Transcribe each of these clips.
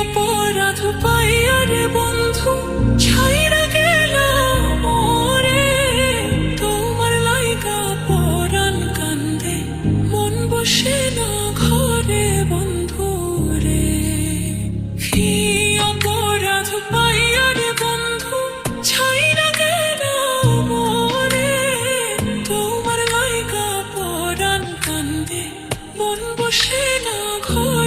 অপরাধ পাইয়ারে বন্ধু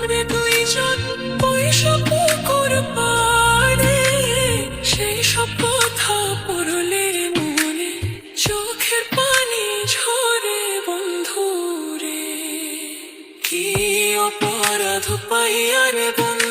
কইতাম রে দুইজন পাড়ে সেই সব কথা পড়লে চোখের পানি ঝরে অপরাধ পাইয়ার বন্ধু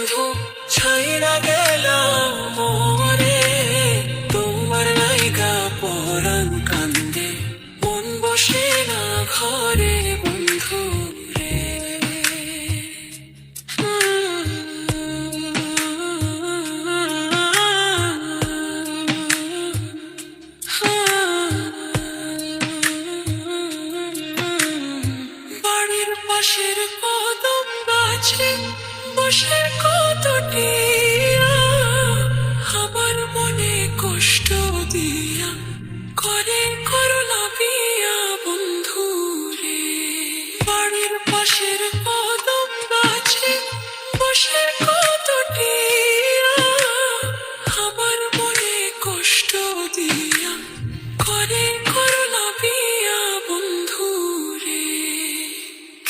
বসে কতটি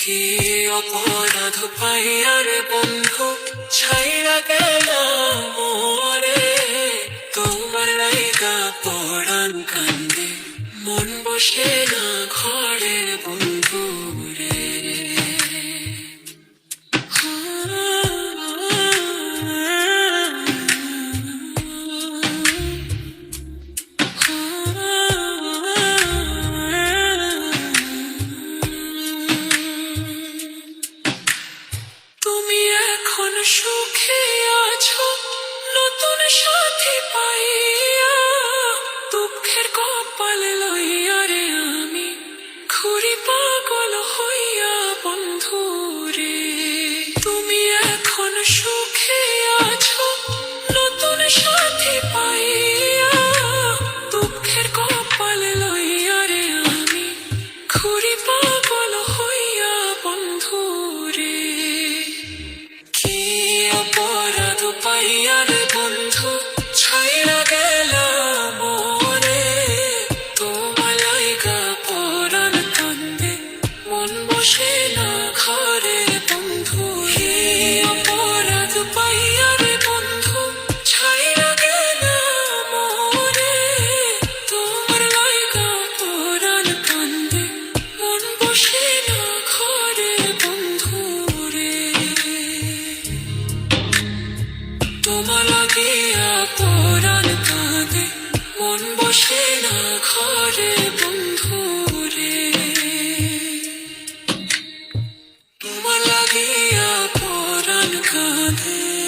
কি অপরাধ পাইয়ার বন্ধু? ছাইরা গেল মোরে তোমার লাইগা পড়ান কান্দে। মন বসে না ঘরের বন্ধু। সাথী পাইয়া দুঃখের কপাল লইয়া রে আমি, ঘুরি পাগল হইয়া বন্ধু রে। তুমি এখন সুখে আছো, নতুন সাথী পাইয়া দুঃখের কপাল লইয়া রে আমি, ঘুরি পাগল হইয়া বন্ধু রে। কি অপরাধ পাইয়া রে বন্ধু তোমার লাগিয়া পরাণ কাঁধে